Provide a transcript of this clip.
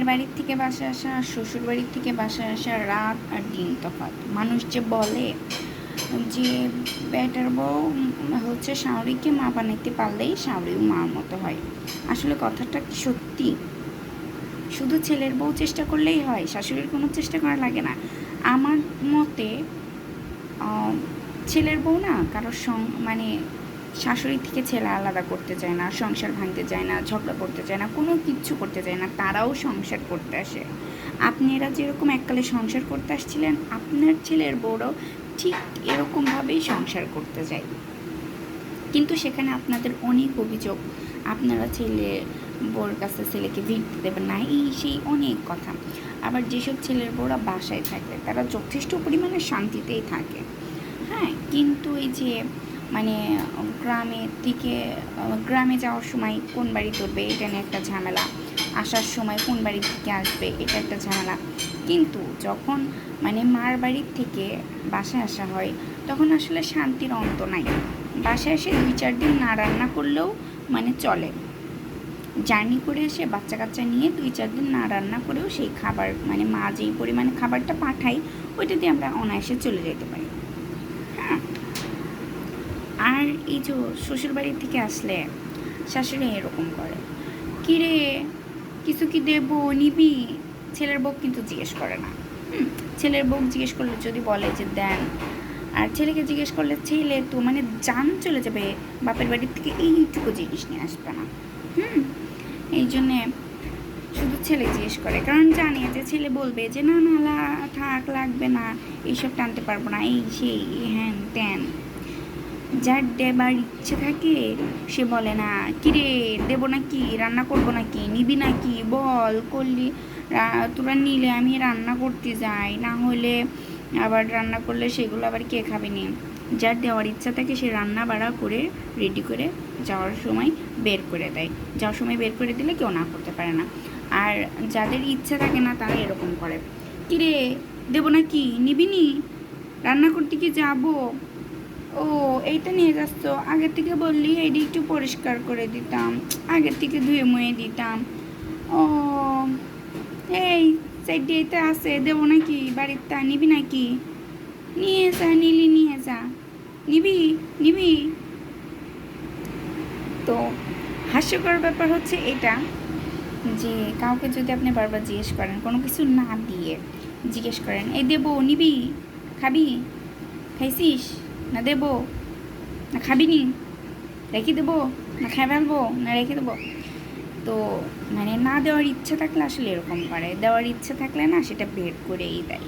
মায়ের বাড়ির থেকে বাসা আসা, আর শ্বশুর বাড়ির থেকে বাসায় আসা রাত আর দিন তফাৎ। মানুষ যে বলে যে বেটার বউ হচ্ছে শাওরিকে মা বানাইতে পারলেই শাওরিও মার মতো হয়। আসলে কথাটা সত্যি? শুধু ছেলের বউ চেষ্টা করলেই হয়, শাশুড়ির কোনো চেষ্টা করা লাগে না। আমার মতে ছেলের বউ না কারোর সং মানে শাশুড়ি থেকে ছেলে আলাদা করতে চায় না, সংসার ভাঙতে চায় না, ঝগড়া করতে চায় না, কোনো কিচ্ছু করতে চায় না, তারাও সংসার করতে আসে। আপনারা যেরকম এককালে সংসার করতে আসছিলেন, আপনার ছেলের বউরাও ঠিক এরকমভাবেই সংসার করতে যায়। কিন্তু সেখানে আপনাদের অনেক অভিযোগ, আপনারা ছেলে, বউর কাছে ছেলেকে ভিড়তে দেবেন না, এই সেই অনেক কথা। আবার যেসব ছেলের বউরা বাসায় থাকে, তারা যথেষ্ট পরিমাণে শান্তিতেই থাকে। হ্যাঁ কিন্তু এই যে মানে গ্রামের আহ, গ্রামে যাওয়ার সময় কোন বাড়ি তুলবে এটা নিয়ে একটা ঝামেলা। আসার সময় কোন বাড়ি থেকে আসবে এটা একটা ঝামেলা। কিন্তু যখন মানে মার বাড়ির থেকে বাসায় আসা হয় তখন আসলে শান্তির অন্ত নাই। বাসায় এসে দুই চার দিন না রান্না করলেও মানে চলে। জার্নি করে এসে বাচ্চা কাচ্চা নিয়ে দুই চার দিন না রান্না করেও সেই খাবার মানে মা যেই পরিমাণে খাবারটা পাঠাই ওইটা দিয়ে আমরা অনায়াসে চলে যেতে পারি। আর এই যে শ্বশুর বাড়ি থেকে আসলে শাশুড়ি এরকম করে কিরে কিছু কি দেবো? নিবি? ছেলের বউ কিন্তু জিজ্ঞেস করে না। ছেলের বউ জিজ্ঞেস করলে যদি বলে যে, দেন। আর ছেলেকে জিজ্ঞেস করলে, ছেলে, তো মানে জান চলে যাবে, বাপের বাড়ির থেকে এইটুকু জিনিস নিয়ে আসবে না। হুম, এই জন্যে শুধু ছেলে জিজ্ঞেস করে। কারণ জানে যে, ছেলে বলবে যে, না না থাক, লাগবে না, এইসব টানতে পারব না, এই, সেই, হ্যান, ত্যান। যার দেবার ইচ্ছে থাকে, সে বলে না, কিরে, দেবো নাকি? রান্না করব নাকি? নিবি নাকি? বল, করলি। তোরা নিলে আমি রান্না করতে যাই। না হলে আবার রান্না করলে সেগুলো আবার কে খাবে নি? যার দেওয়ার ইচ্ছা থাকে, সে রান্না বাড়া করে রেডি করে যাওয়ার সময় বের করে দেয়। যাওয়ার সময় বের করে দিলে কেউ না করতে পারে না। আর যাদের ইচ্ছা থাকে না, তারা এরকম করে। কিরে, দেবো নাকি? নিবি নি? রান্না করতে কি যাব? ও, এইটা নিয়ে যাচ্ছ আগের থেকে বললি এইটা একটু পরিষ্কার করে দিতাম, আগের থেকে ধুয়ে মুয়ে দিতাম। ও, এই সাইডে এটা আছে, দেবো নাকি? বাড়ির তা নিবি নাকি? নিয়ে যা, নিলি, নিয়ে যা। নিবি নিবি। তো হাস্যকর ব্যাপার হচ্ছে এটা যে কাউকে যদি আপনি বারবার জিজ্ঞেস করেন, কোনো কিছু না দিয়ে জিজ্ঞেস করেন, এই দেবো, নিবি? খাবি? খাইছিস? না দেবো, না খাবি নি রেখে দেবো, না খাই ফেলব, না রেখে দেবো। তো মানে না দেওয়ার ইচ্ছা থাকলে আসলে এরকম করে। দেওয়ার ইচ্ছা থাকলে না সেটা বের করেই দেয়।